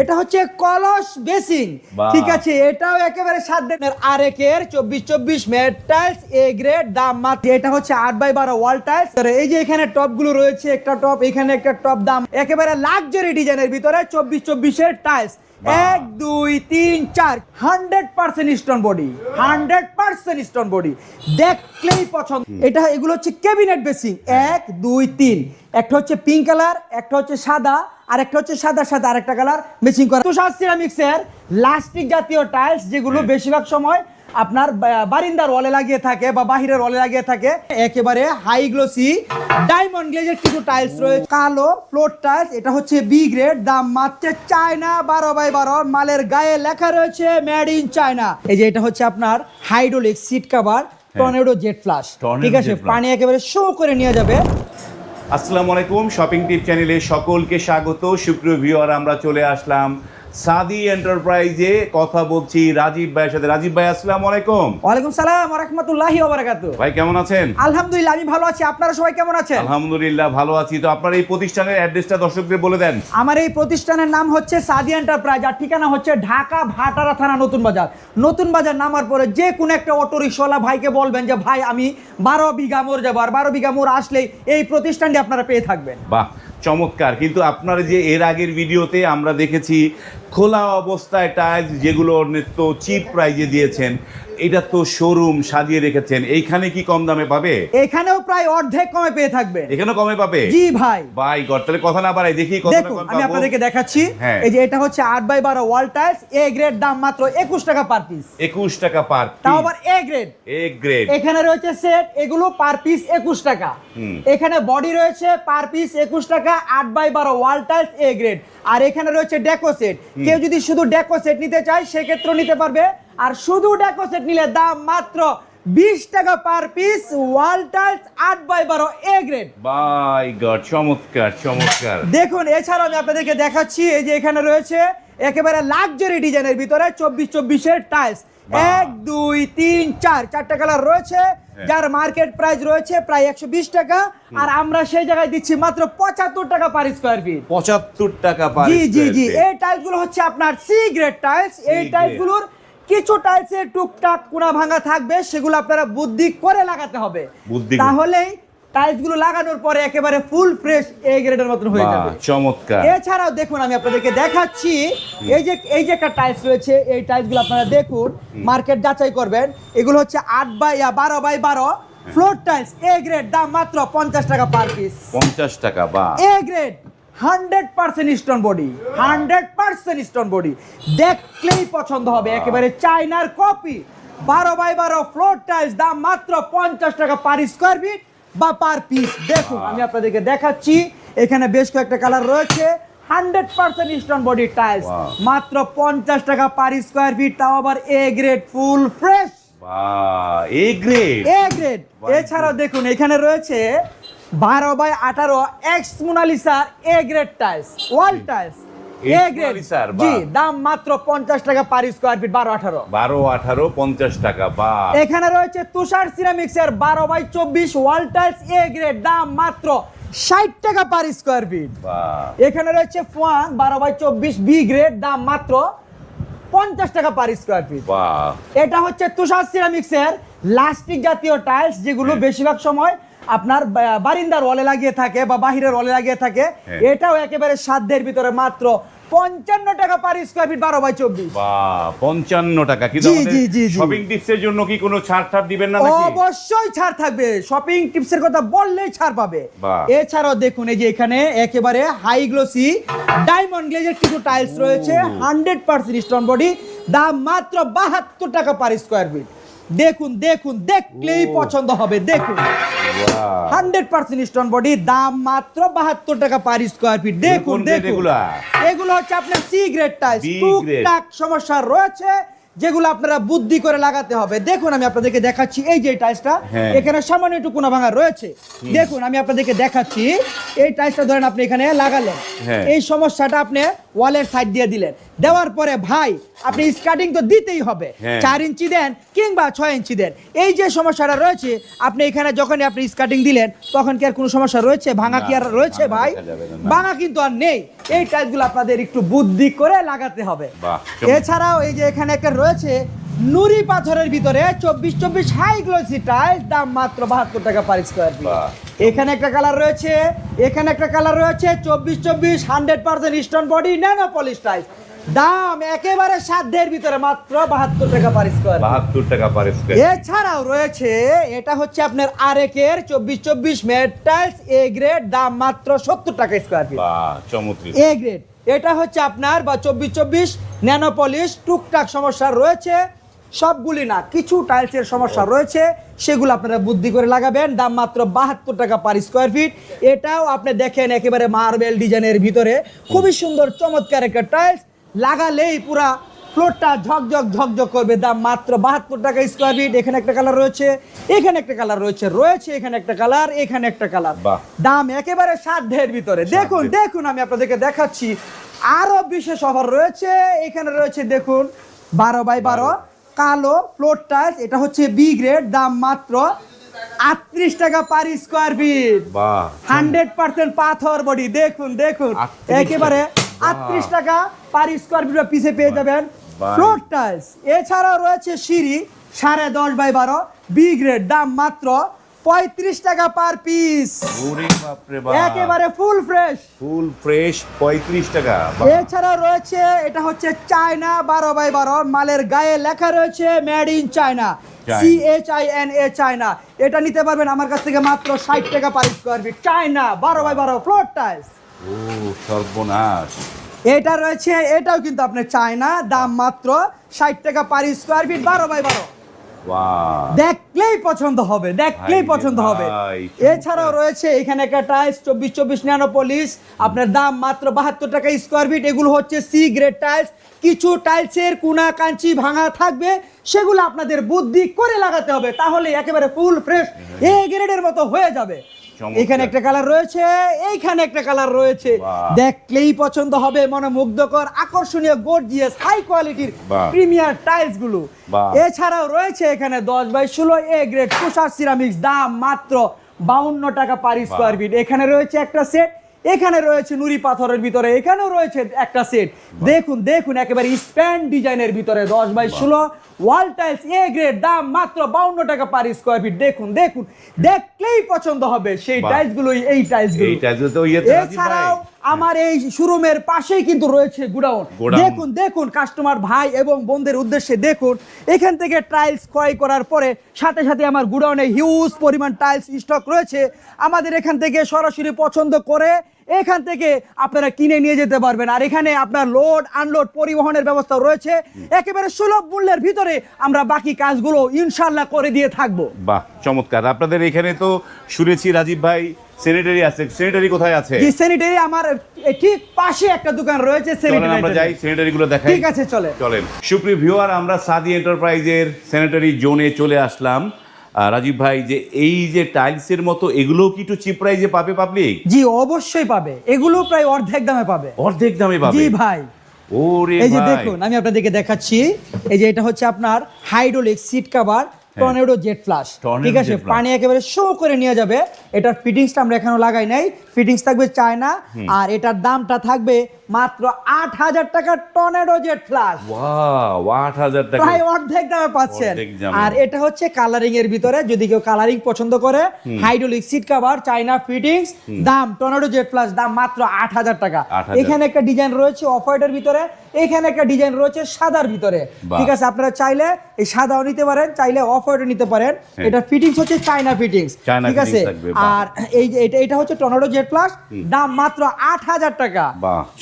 এটা হচ্ছে কলস বেসিং বাহ। ঠিক আছে এটাও একেবারে সাত দিনের আরেকের চব্বিশ চব্বিশ মেট টাইলস এ গ্রেড দাম মাত্র। এটা হচ্ছে আট বাই বারো ওয়াল টাইলস। এই যে এখানে টপগুলো রয়েছে একটা টপ এখানে একটা টপ দাম একেবারে লাক্সারি ডিজাইনের ভিতরে চব্বিশ চব্বিশের টাইলস। এক দুই তিন চার hundred percent stone body hundred percent stone body. দেখলেই পছন্দ। এটা এগুলো হচ্ছে ক্যাবিনেট বেসিং এক দুই তিন। একটা হচ্ছে পিঙ্ক কালার একটা হচ্ছে সাদা। আর একটা হচ্ছে সাদা সাদা আরেকটা কালার ম্যাচিং করা। তুষার সিরামিক্সের লাস্টিক জাতীয় টাইলস যেগুলো বেশিরভাগ সময় আপনার বারিন্দার ওয়ালে লাগিয়ে থাকে বা বাহিরের ওয়ালে লাগিয়ে থাকে একেবারে হাই গ্লোসি ডায়মন্ড গ্লেজের কিছু টাইলস রয়েছে। কালো ফ্লোর টাইলস এটা হচ্ছে বি গ্রেড দাম মাত্র চায়না বারো বাই বারো মালের গায়ে লেখা রয়েছে মেড ইন চায়না এই যে এটা হচ্ছে আপনার hydraulic seat cover tornado jet flush ঠিক আছে পানি একেবারে শো করে নিয়ে যাবে। আসসালামু আলাইকুম শপিং টিপ চ্যানেলে সকলকে স্বাগত। সুপ্রিয় ভিউয়ার আমরা চলে আসলাম সাদি এন্টারপ্রাইজে কথা বলছি রাজীব ভাইয়ের সাথে। রাজীব ভাই আসসালামু আলাইকুম। ওয়ালাইকুম সালাম রহমতুল্লাহি ওবারাকাতু ভাই কেমন আছেন? আলহামদুলিল্লাহ আমি ভালো আছি। আপনারা সবাই কেমন আছেন? আলহামদুলিল্লাহ ভালো আছি। তো আপনার এই প্রতিষ্ঠানের অ্যাড্রেসটা দর্শকদের বলে দেন। আমার এই প্রতিষ্ঠানের নাম হচ্ছে সাদি এন্টারপ্রাইজ আর ঠিকানা হচ্ছে ঢাকা ভাটারা থানা নতুন বাজার। নতুন বাজার নামার পরে যে কোনো একটা অটো রিক্সাওয়ালা ভাইকে বলবেন যে ভাই আমি বারো বিঘা মোড় যাব। আর বারো বিঘা মোড় আসলেই এই প্রতিষ্ঠানটি আপনারা পেয়ে থাকবেন। বাহ চমৎকার। কিন্তু আপনার যে এর আগের ভিডিওতে আমরা দেখেছি খোলা অবস্থায় টাইলস যেগুলো নেত্য চিপ প্রাইজে দিয়েছেন এটা তো শোরুম সাজিয়ে রেখেছেন। এইখানে কি কম দামে পাবে? এখানেও প্রায় অর্ধেক কমে পেয়ে থাকবে। এখানেও কমে পাবে? জি ভাই। ভাই গর তাহলে কথা না বাড়াই দেখি কত দেখুন আমি আপনাদেরকে দেখাচ্ছি। হ্যাঁ। এই যে এটা হচ্ছে আট বাই বারো ওয়াল টাইলস এ গ্রেড দাম মাত্র একুশ টাকা পার পিস একুশ টাকা পার তাও আবার এ গ্রেড এ গ্রেড এখানে রয়েছে সেট এগুলো পার পিস একুশ টাকা। এখানে বডি রয়েছে পার পিস একুশ টাকা আট বাই বারো ওয়াল টাইলস এ গ্রেড আর এখানে রয়েছে ডেকো সেট কেউ যদি শুধু ডেকো সেট নিতে চায় সেক্ষেত্রেও নিতে পারবে। আর শুধু ডেকো সেট নিলে দাম মাত্র বিশ টাকা পার পিস ওয়াল টাইলস আট বাই বারো এ গ্রেড বাই গড চমৎকার চমৎকার। দেখুন এছাড়াও আমি আপনাদেরকে দেখাচ্ছি এই যে এখানে রয়েছে একেবারে লাক্সারি ডিজাইনের ভিতরে চব্বিশ চব্বিশের টাইলস এক দুই তিন চার চারটা কালার রয়েছে। যার মার্কেট প্রাইস রয়েছে প্রায় একশো বিশ টাকা। আর আমরা সেই জায়গায় দিচ্ছি মাত্র পঁচাত্তর টাকা পার স্কোয়ার ফিট পঁচাত্তর টাকা জি জি জি। এই টাইলসগুলো হচ্ছে আপনার সি গ্রেড টাইলস এই। টাইলসগুলোর কিছু টাইলসের টুকটাক কোনা ভাঙা থাকবে সেগুলো আপনারা বুদ্ধি করে লাগাতে হবে। তাহলেই টাইলসগুলো লাগানোর পরে একেবারে ফুল ফ্রেশ এ গ্রেডের মতন হয়ে যাবে। চমৎকার। এছাড়াও দেখুন আমি আপনাদেরকে দেখাচ্ছি এই যে এই যে একটা টাইলস রয়েছে এই টাইলসগুলো আপনারা দেখুন মার্কেট যাচাই করবেন। এগুলো হচ্ছে আট বাই বারো বাই বারো। ফ্লোর টাইলস এ গ্রেড দাম মাত্র পঞ্চাশ টাকা পার পিস পঞ্চাশ টাকা বা A grade hundred percent stone body hundred percent stone body. দেখলেই পছন্দ হবে একেবারে চাইনার কপি। বারো বাই বারো ফ্লোর টাইলস দাম মাত্র পঞ্চাশ টাকা পার স্কোয়ার ফিট বা পার পিস দেখুন আমি আপনাদেরকে দেখাচ্ছি এখানে বেশ কয়েকটা কালার রয়েছে। Hundred percent stone body tiles মাত্র পঞ্চাশ টাকা পার স্কোয়ার ফিট তাও আবার A grade full fresh A grade A grade এছাড়াও দেখুন এখানে রয়েছে বারো বাই আঠারো X মোনালিসার A grade tiles wall tiles A grade. জি দাম মাত্র পঞ্চাশ টাকা পার স্কোয়ার ফিট বারো আঠারো। বারো আঠারো পঞ্চাশ টাকা বা এখানে রয়েছে তুষার সিরামিক্স এর বারো বাই চব্বিশ ওয়াল টাইলস এ গ্রেড দাম মাত্র ষাট টাকা পার স্কোয়ার ফিট এখানে রয়েছে ফোয়াং বারো বাই চব্বিশ বি গ্রেড দাম মাত্র পঞ্চাশ টাকা পার স্কোয়ার ফিট এটা হচ্ছে তুষার সিরামিক্স এর লাস্টিক জাতীয় টাইলস যেগুলো হ্যাঁ। বেশিরভাগ সময় আপনার বারিন্দার ওয়ালে লাগিয়ে থাকে বা বাহিরের ওয়ালে লাগিয়ে থাকে হ্যাঁ। এটাও একেবারে সাধ্যের ভিতরে মাত্র পঞ্চান্ন টাকা পার স্কোয়ার ফিট বারো বাই চব্বিশ। পঞ্চান্ন টাকা। কিন্তু জি, জি, জি, জি। শপিং টিপসের জন্য কি কোনো ছাড় ছাড় দিবেন না অবশ্যই ছাড় থাকবে। শপিং টিপসের কথা বললেই ছাড় পাবে। এছাড়াও দেখুন এই যে এখানে একেবারে হাই গ্লোসি ডায়মন্ড গ্লেজের কিছু টাইলস রয়েছে হান্ড্রেড পার্সেন্ট স্টোন বডি দাম মাত্র বাহাত্তর টাকা পার স্কোয়ার ফিট দেখুন দেখুন দেখলেই পছন্দ হবে দেখুন। হান্ড্রেড পার্সেন্ট স্টোন বডি দাম মাত্র বাহাত্তর টাকা পার স্কোয়ার ফিট দেখুন দেখুন। এগুলো? হচ্ছে আপনার সি গ্রেড grade। টুকটাক সমস্যা রয়েছে যেগুলো আপনারা বুদ্ধি করে লাগাতে হবে। দেখুন আমি আপনাদেরকে দেখাচ্ছি এই যে টাইলসটা হ্যাঁ। এখানে সামান্য একটু কোনা ভাঙা রয়েছে। দেখুন আমি আপনাদেরকে দেখাচ্ছি এই টাইলসটা ধরেন আপনি এখানে লাগালেন। হ্যাঁ। এই সমস্যাটা আপনি ওয়ালের সাইড দিয়ে দিলেন। দেওয়ার পরে ভাই আপনি স্কার্টিং তো দিতেই হবে। হ্যাঁ। চার ইঞ্চি দেন কিংবা ছয় ইঞ্চি দেন। এই যে সমস্যাটা রয়েছে আপনি এখানে যখনই আপনি স্কার্টিং দিলেন তখন কি আর কোনো সমস্যা রয়েছে? ভাঙা কি আর রয়েছে ভাই। ভাঙা কিন্তু আর নেই। এই কাজগুলো আপনাদের একটু বুদ্ধি করে লাগাতে হবে। এছাড়াও এই যে এখানে একটা রয়েছে নুরি পাথরের ভিতরে চব্বিশ চব্বিশ হাই গ্লোসি টাইলস দাম মাত্র বাহাত্তর টাকা পার স্কোয়ার ফিট এখানে একটা কালার রয়েছে এখানে একটা কালার রয়েছে চব্বিশ চব্বিশ hundred percent stone body nano polish tiles দাম একেবারে সাধ্যের ভিতরে মাত্র বাহাত্তর টাকা পার স্কোয়ার বাহাত্তর টাকা পার স্কোয়ার এছাড়াও রয়েছে এটা হচ্ছে আপনার আরেকের চব্বিশ চব্বিশ মেট টাইলস এ গ্রেড দাম মাত্র সত্তর টাকা স্কোয়ার ফিট চমৎকার। এ গ্রেড এটা হচ্ছে আপনার বা চব্বিশ চব্বিশ ন্যানো পলিশ টুকটাক সমস্যা রয়েছে। সবগুলি না কিছু টাইলসের সমস্যা রয়েছে সেগুলো আপনারা বুদ্ধি করে লাগাবেন। দাম মাত্র বাহাত্তর টাকা পার স্কোয়ার ফিট এটাও আপনি দেখেন একেবারে মার্বেল ডিজাইনের ভিতরে। খুবই সুন্দর চমৎকার একটা টাইলস লাগালেই পুরা ফ্লোরটা ঝকঝক ঝকঝক করবে। দাম মাত্র বাহাত্তর টাকা স্কোয়ার ফিট এখানে একটা কালার রয়েছে এখানে একটা কালার রয়েছে রয়েছে এখানে একটা কালার এখানে একটা কালার। দাম একেবারে সাধ্যের ভিতরে। দেখুন দেখুন আমি আপনাদেরকে দেখাচ্ছি। আরও বিশেষ অফার রয়েছে। এখানে রয়েছে দেখুন বারো বাই বারো। কালো ফ্লোর টাইলস এটা হচ্ছে বি গ্রেড দাম মাত্র আটত্রিশ টাকা per square feet hundred percent পাথর বডি দেখুন দেখুন। একেবারে আটত্রিশ টাকা পার স্কোয়ার ফিট পিছিয়ে পেয়ে যাবেন ফ্লোর টাইলস এছাড়াও রয়েছে সিঁড়ি সাড়ে দশ বাই বারো বি গ্রেড দাম মাত্র পঁয়ত্রিশ টাকা পার পিস একেবারে ফুল ফ্রেশ ফুল ফ্রেশ পঁয়ত্রিশ টাকা। এছাড়া রয়েছে এটা হচ্ছে চায়না বারো বাই বারো। মালের গায়ে লেখা রয়েছে made in China. C H I N A China এটা নিতে পারবেন আমার কাছ থেকে মাত্র ষাট টাকা পার স্কোয়ার ফিট চায়না বারো বাই বারো ফ্লোর টাইলস ও সর্বনাশ। এটা রয়েছে এটাও কিন্তু আপনি চায়না দাম মাত্র ষাট টাকা পার স্কোয়ার ফিট বারো বাই বারো। দেখলেই পছন্দ হবে দেখলেই পছন্দ হবে। এছাড়াও রয়েছে এখানে একটা টাইলস চব্বিশ চব্বিশ ন্যানোপলিশ আপনার দাম মাত্র বাহাত্তর টাকা স্কোয়ার ফিট এগুলো হচ্ছে সি গ্রেড টাইলস কিছু টাইলসের কুনা কাঞ্চি ভাঙা থাকবে সেগুলো আপনাদের বুদ্ধি করে লাগাতে হবে তাহলে একেবারে ফুল ফ্রেশ এ গ্রেডের মতো হয়ে যাবে। এখানে একটা কালার রয়েছে এইখানে একটা কালার রয়েছে। দেখলেই পছন্দ হবে মনে মুগ্ধকর আকর্ষণীয় গর্জিয়াস হাই কোয়ালিটির প্রিমিয়ার টাইলসগুলো। এছাড়াও রয়েছে এখানে দশ বাই ষোলো এ গ্রেড তুষার সিরামিক্স দাম মাত্র বাউন্ন টাকা পার স্কোয়ার ফিট এখানে রয়েছে একটা সেট এখানে রয়েছে নুরি পাথরের ভিতরে এখানেও রয়েছে একটা সেট দেখুন দেখুন একেবারে স্প্যান ডিজাইনের ভিতরে দশ বাই ষোলো। ওয়াল টাইলস এ গ্রেড দাম মাত্র বাউন্ন টাকা পার স্কোয়ার ফিট দেখুন দেখুন দেখলেই পছন্দ হবে। সেই টাইলসগুলোই টাইলস গুলোই এই টাইলসগুলো। এইটা তো ইয়েতে রাজীব এছাড়াও। আমার এই শোরুমের পাশেই কিন্তু রয়েছে গুডাউন। দেখুন দেখুন কাস্টমার ভাই এবং বোনদের উদ্দেশ্যে দেখুন এখান থেকে টাইলস ক্রয় করার পরে সাথে সাথে আমার গুডাউনে হিউজ পরিমাণ টাইলস স্টক রয়েছে। আমাদের এখান থেকে সরাসরি পছন্দ করে এখান থেকে আপনারা কিনে নিয়ে যেতে পারবেন। আর এখানে আপনার লোড আনলোড পরিবহনের ব্যবস্থা রয়েছে। একেবারে সুলভ মূল্যের ভিতরে আমরা বাকি কাজগুলো ইনশাল্লাহ করে দিয়ে থাকব। বাহ চমৎকার। আপনাদের এখানে তো শুনেছি রাজীব ভাই স্যানিটারি আছে। স্যানিটারি কোথায় আছে? যে স্যানিটারি আমার ঠিক পাশে একটা দোকান রয়েছে চলেন আমরা যাই স্যানিটারি গুলো দেখাই। ঠিক আছে চলে চলেন। সুপ্রিয় ভিউয়ার আমরা সাদি এন্টারপ্রাইজের স্যানিটারি জোনে চলে আসলাম। রাজীব ভাই যে এই যে টাইলসের মতো এগুলোও কি একটু চিপ প্রাইজে পাবে পাবলিক জি অবশ্যই পাবে। এগুলো প্রায় অর্ধেক দামে পাবে। অর্ধেক দামে পাবে? জি ভাই। ওরে এই যে দেখুন আমি আপনাদেরকে দেখাচ্ছি। এই যে এটা হচ্ছে আপনার hydraulic seat cover tornado jet flush ঠিক আছে পানি একেবারে শো করে নিয়ে যাবে। এটার ফিটিংসটা আমরা এখনও লাগাই নাই। ফিটিংস থাকবে চায়না আর এটার দামটা থাকবে মাত্র আট হাজার টাকার টর্নেডো জেট ফ্লাশ। আট হাজার টাকা। প্রায় অর্ধেক দামে পাচ্ছেন। আর এটা হচ্ছে কালারিং এর ভিতরে যদি কেউ কালারিং পছন্দ করে hydraulic seat cover China fittings দাম টর্নেডো জেট প্লাস দাম মাত্র আট হাজার টাকা। এখানে একটা ডিজাইন রয়েছে অফ হোয়াইটের ভিতরে এখানে একটা ডিজাইন রয়েছে সাদার ভিতরে। ঠিক আছে আপনারা চাইলে এই সাদাও নিতে পারেন চাইলে অফ হোয়াইটও নিতে পারেন। হ্যাঁ। এটা ফিটিংস হচ্ছে চাইনা ফিটিংস ঠিক আছে। আর এই এটা এটা হচ্ছে টর্নেডো জেট প্লাস দাম মাত্র আট হাজার টাকা।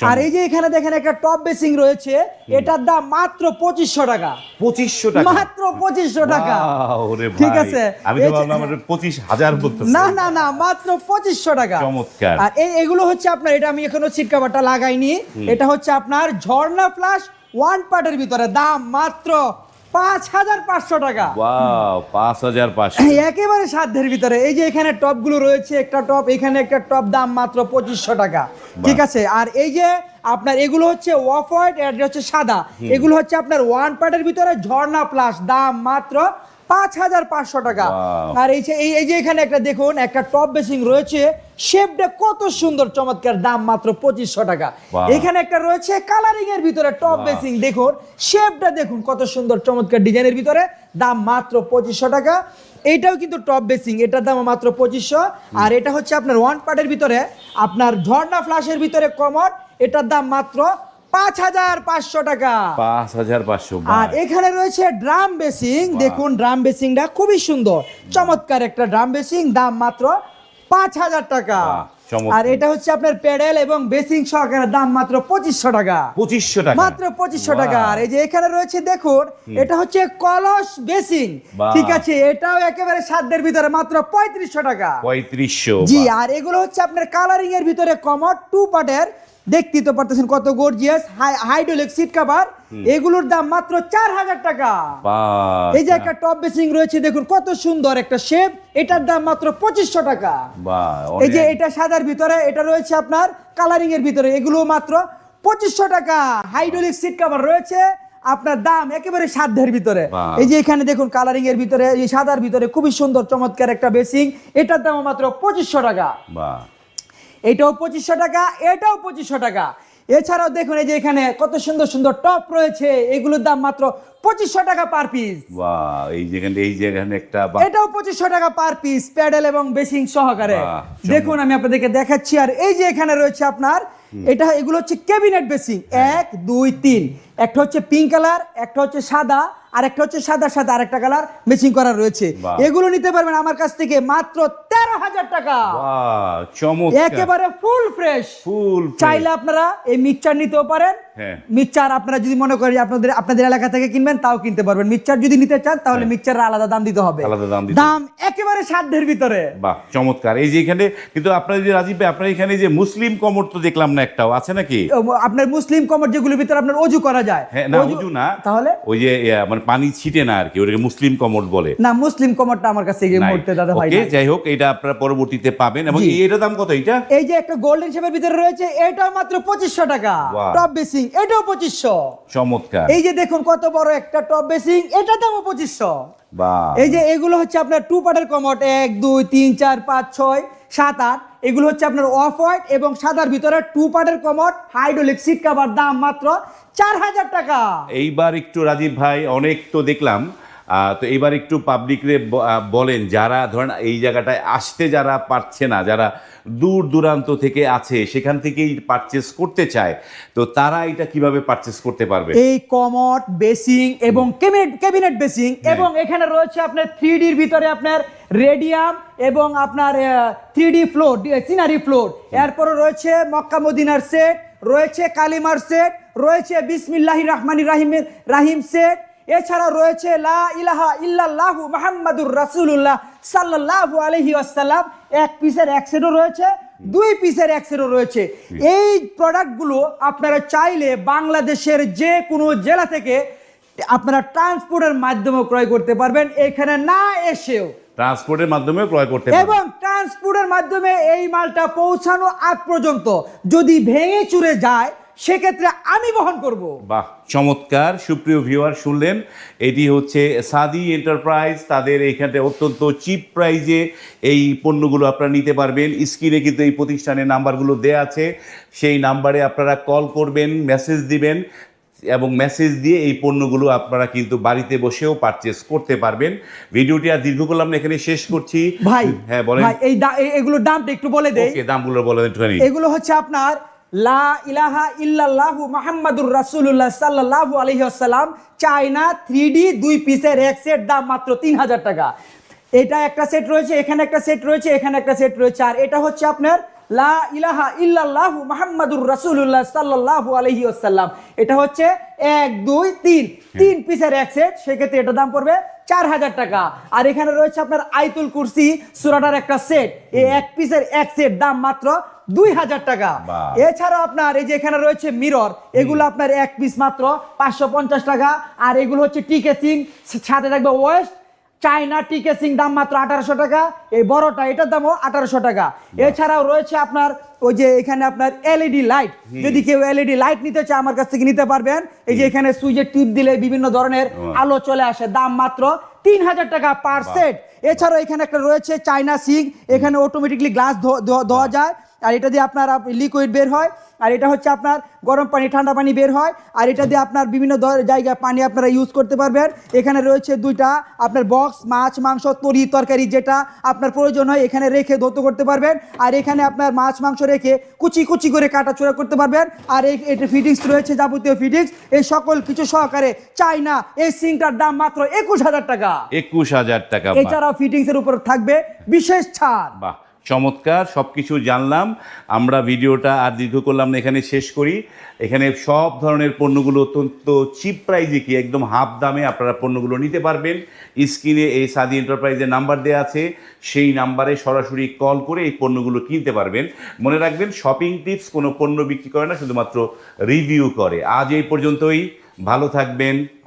আর এই যে এখানে দেখেন একটা টপ বেসিং রয়েছে এটার দাম মাত্র পঁচিশশো টাকা। পঁচিশশো টাকা? মাত্র পঁচিশশো টাকা। ঠিক আছে। আমি তো ভাবলাম পঁচিশ হাজার না না না মাত্র পঁচিশশো টাকা। চমৎকার। আর এই এগুলো হচ্ছে আপনার এটা আমি এখনও সিট কাভারটা লাগাইনি। এটা হচ্ছে আপনার ঝর্ণা ফ্লাশ ওয়ান পার্টের ভিতরে। দাম মাত্র পাঁচ হাজার পাঁচশো টাকা। পাঁচ হাজার পাঁচশো। একেবারে সাধ্যের ভিতরে। এই যে এখানে টপগুলো রয়েছে একটা টপ এখানে একটা টপ দাম মাত্র পঁচিশশো টাকা। ঠিক আছে? আর এই যে আপনার এগুলো হচ্ছে অফ হোয়াইট এটা হচ্ছে সাদা। এগুলো হচ্ছে আপনার ওয়ান পার্টের ভিতরে ঝর্ণা প্লাস দাম মাত্র পাঁচ হাজার পাঁচশো টাকা। আর এই যে এই যে এখানে একটা দেখুন একটা টপ বেসিং রয়েছে। শেপটা কত সুন্দর চমৎকার দাম মাত্র পঁচিশশো টাকা। এখানে একটা রয়েছে কালারিং এর ভিতরে টপ বেসিং দেখুন শেপটা দেখুন কত সুন্দর চমৎকার ডিজাইনের ভিতরে দাম মাত্র পঁচিশশো টাকা। এইটাও কিন্তু টপ বেসিং এটার দাম মাত্র পঁচিশশো। আর এটা হচ্ছে আপনার ওয়ান পার্টের ভিতরে আপনার ঝর্ণা ফ্লাশের ভিতরে কমর এটার দাম মাত্র পাঁচ হাজার পাঁচশো টাকা। পাঁচ হাজার পাঁচশো আর এখানে রয়েছে ড্রাম বেসিং দেখুন ড্রাম বেসিংটা খুবই সুন্দর চমৎকার একটা ড্রাম বেসিং দাম মাত্র পাঁচ হাজার টাকা। আর এটা হচ্ছে আপনার প্যাডেল এবং বেসিং সহকারে দাম মাত্র পঁচিশশো টাকা। পঁচিশশো টাকা। মাত্র পঁচিশশো টাকা। আর এই যে এখানে রয়েছে দেখুন এটা হচ্ছে কলস বেসিং ঠিক আছে এটাও একেবারে সাধ্যের ভিতরে মাত্র পঁয়ত্রিশশো টাকা। পঁয়ত্রিশশো জি আর এগুলো হচ্ছে আপনার কালারিং এর ভিতরে কমট টু পার্টের দেখতে তো পারতেছেন কত গর্জিয়াস হাইড্রোলিক সিট কভার এগুলোর দাম মাত্র চার হাজার টাকা। এই যে একটা টপ বেসিং রয়েছে দেখুন কত সুন্দর একটা শেপ এটার দাম মাত্র পঁচিশশো টাকা। এই যে এটা সাদার ভিতরে এটা রয়েছে আপনার কালারিং এর ভিতরে এগুলো মাত্র পঁচিশশো টাকা। হাইড্রোলিক সিট কভার রয়েছে আপনার দাম একেবারে সাধ্যের ভিতরে। এই যে এখানে দেখুন কালারিং এর ভিতরে এই সাদার ভিতরে খুবই সুন্দর চমৎকার একটা বেসিং এটার দাম মাত্র পঁচিশশো টাকা। এটাও পঁচিশশো টাকা এটাও পঁচিশশো টাকা। এছাড়াও দেখুন এই যে এখানে কত সুন্দর সুন্দর টপ রয়েছে এগুলোর দাম মাত্র পঁচিশশো টাকা পার পিস এই যেখানে এই যেখানে একটা এটাও পঁচিশশো টাকা পার পিস প্যাডেল এবং বেসিং সহকারে। দেখুন আমি আপনাদেরকে দেখাচ্ছি আর এই যে এখানে রয়েছে আপনার এটা এগুলো হচ্ছে ক্যাবিনেট বেসিং এক দুই তিন। একটা হচ্ছে পিঙ্ক কালার একটা হচ্ছে সাদা আর একটা হচ্ছে সাদা সাদা আর একটা কালার মেচিং করা রয়েছে। এগুলো নিতে পারবেন আমার কাছ থেকে মাত্র তেরো হাজার টাকা। একেবারে ফুল ফ্রেশ ফুল চাইলে আপনারা এই মিক্সচার নিতেও পারেন। হ্যাঁ। মিক্সচার আপনারা যদি মনে করেন আপনাদের আপনাদের এলাকা থেকে কিনবেন তাও কিনতে পারবেন। মিক্সচার যদি নিতে চান তাহলে মিক্সচারের আলাদা দাম দিতে হবে। আলাদা দাম দাম একেবারে সাধ্যের ভিতরে। বাহ চমৎকার। এই যে এখানে কিন্তু আপনারা যে রাজীব ভাই আপনার এখানে যে মুসলিম কমর তো দেখলাম না একটাও আছে নাকি? আপনার মুসলিম কমর যেগুলোর ভিতরে আপনার অজু করা যায়। হ্যাঁ না উজু না। তাহলে? ওই যে মানে পানি ছিটে না আর কি ওটাকে মুসলিম কমর বলে। না মুসলিম কমরটা আমার কাছে এই মুহূর্তে দাদা ভাই যাই হোক এটা আপনারা পরবর্তীতে পাবেন। এবং এটা দাম কত এটা এই যে একটা গোল্ডেন শেপের ভিতরে রয়েছে এটাও মাত্র পঁচিশশো টাকা। টপ বেসিং এটাও পঁচিশশো। চমৎকার। এই যে দেখুন কত বড় একটা টপ বেসিং এটা দামও পঁচিশশো। এই যে এগুলো হচ্ছে আপনার টু পার্টের কমট এক দুই তিন চার পাঁচ ছয় সাত আট। এগুলো হচ্ছে আপনার অফ হোয়াইট এবং সাদার ভিতরে টু পার্টের কমট হাইড্রোলিক সিট কাভার দাম মাত্র চার হাজার টাকা। এইবার একটু রাজীব ভাই অনেক তো দেখলাম। তো এইবার একটু পাবলিকরে বলেন যারা ধরেন এই জায়গাটায় আসতে যারা পারছে না যারা দূর দূরান্ত থেকে আছে সেখান থেকেই পারচেস করতে চায় তো তারা এটা কীভাবে পারচেস করতে পারবে? এই কমট বেসিং এবং ক্যাবিনেট বেসিং। এবং এখানে রয়েছে আপনার থ্রি ডির ভিতরে আপনার রেডিয়াম এবং আপনার three D floor scenery floor এরপরে রয়েছে মক্কা মদিনার সেট রয়েছে কালিমার সেট রয়েছে বিসমিল্লাহি রহমানি রাহিমের রাহিম শেখ। এছাড়া রয়েছে লা ইলাহা ইল্লাল্লাহু মুহাম্মাদুর রাসূলুল্লাহ সাল্লাল্লাহু আলাইহি ওয়াসাল্লাম। এক পিসের এক সেটও রয়েছে দুই পিসের এক সেটও রয়েছে। এই প্রোডাক্টগুলো আপনারা চাইলে বাংলাদেশের যে কোনো জেলা থেকে আপনারা ট্রান্সপোর্টের মাধ্যমে ক্রয় করতে পারবেন। এখানে না এসেও। ট্রান্সপোর্টের মাধ্যমে ক্রয় করতে এবং ট্রান্সপোর্টের মাধ্যমে এই মালটা পৌঁছানো আগ পর্যন্ত যদি ভেঙে চুরে যায় সেক্ষেত্রে আমি বহন করব। বাহ চমৎকার। সুপ্রিয় ভিউয়ার শুনলেন? এটি হচ্ছে সাদি এন্টারপ্রাইজ তাদের এখানে অত্যন্ত চিপ প্রাইজে এই পণ্যগুলো আপনারা নিতে পারবেন। স্ক্রিনে কিন্তু এই প্রতিষ্ঠানের নাম্বারগুলো দেয়া আছে। সেই নাম্বারে আপনারা কল করবেন মেসেজ দিবেন এবং মেসেজ দিয়ে এই পণ্যগুলো আপনারা কিন্তু বাড়িতে বসেও পারচেস করতে পারবেন। ভিডিওটি আর দীর্ঘ করলাম এখানে শেষ করছি। ভাই হ্যাঁ বলেন। এই এগুলোর দামটা একটু বলে দেই। ওকে দামগুলো বলে একটুখানি। এগুলো হচ্ছে আপনার লা ইলাহা ইল্লাল্লাহু মুহাম্মাদুর রাসূলুল্লাহ সাল্লাল্লাহু আলাইহি ওয়াসাল্লাম, চায়না 3D দুই পিসের এক সেট দাম মাত্র 3000 টাকা। এটা একটা সেট রয়েছে, এখানে একটা সেট রয়েছে, এখানে একটা সেট রয়েছে। আর এটা হচ্ছে আপনার লা ইলাহা ইল্লাল্লাহু মুহাম্মাদুর রাসূলুল্লাহ সাল্লাল্লাহু আলাইহি ওয়াসাল্লাম। এটা হচ্ছে এক, দুই, তিন। তিন পিসের এক সেট সেক্ষেত্রে এটা দাম পড়বে চার হাজার টাকা। আর এখানে রয়েছে আপনার আইতুল কুরসি, সুরাটার একটা সেট এই এক পিসের এক সেট দাম মাত্র দুই হাজার টাকা। বাহ। এছাড়াও আপনার এই যে এখানে রয়েছে মিরর এগুলো আপনার এক পিস মাত্র পাঁচশো পঞ্চাশ টাকা। আর এগুলো হচ্ছে টিকে সিং সাথে থাকবে ওয়েস্ট চাইনা টিকে সিং দাম মাত্র আঠারোশো টাকা। এই বড়টা এটার দামও আঠারোশো টাকা। এছাড়াও রয়েছে আপনার ওই যে এখানে আপনার এলইডি লাইট যদি কেউ এলইডি লাইট নিতে চায় আমার কাছ থেকে নিতে পারবেন। এই যে এখানে সুইচের টিপ দিলে বিভিন্ন ধরনের আলো চলে আসে দাম মাত্র তিন হাজার টাকা পার সেট এছাড়াও এখানে একটা রয়েছে চাইনা সিং এখানে অটোমেটিকলি গ্লাস ধোয়া যায়। আর এটা দিয়ে আপনার লিকুইড বের হয় আর এটা হচ্ছে আপনার গরম পানি ঠান্ডা পানি বের হয় আর এটা দিয়ে আপনার বিভিন্ন জায়গায় পানি আপনারা ইউজ করতে পারবেন। এখানে রয়েছে দুইটা আপনার বক্স মাছ মাংস তরি তরকারি যেটা আপনার প্রয়োজন হয় এখানে রেখে ধৌত করতে পারবেন। আর এখানে আপনার মাছ মাংস রেখে কুচি কুচি করে কাটা চোরা করতে পারবেন। আর এই এটা ফিটিংস রয়েছে যাবতীয় ফিটিংস এই সকল কিছু সহকারে চাই না এই সিংটার দাম মাত্র একুশ হাজার টাকা। একুশ হাজার টাকা এছাড়াও ফিটিংস এর উপর থাকবে বিশেষ ছাড়। বাহ। চমৎকার সব কিছু জানলাম। আমরা ভিডিওটা আর দীর্ঘ করলাম না, এখানে শেষ করি। এখানে সব ধরনের পণ্যগুলো অত্যন্ত চিপ প্রাইজে কি একদম হাফ দামে আপনারা পণ্যগুলো নিতে পারবেন। স্ক্রিনে এই সাদি এন্টারপ্রাইজের নাম্বার দেওয়া আছে। সেই নাম্বারে সরাসরি কল করে এই পণ্যগুলো কিনতে পারবেন। মনে রাখবেন শপিং টিপস কোনো পণ্য বিক্রি করে না, শুধুমাত্র রিভিউ করে। আজ এই পর্যন্তই। ভালো থাকবেন।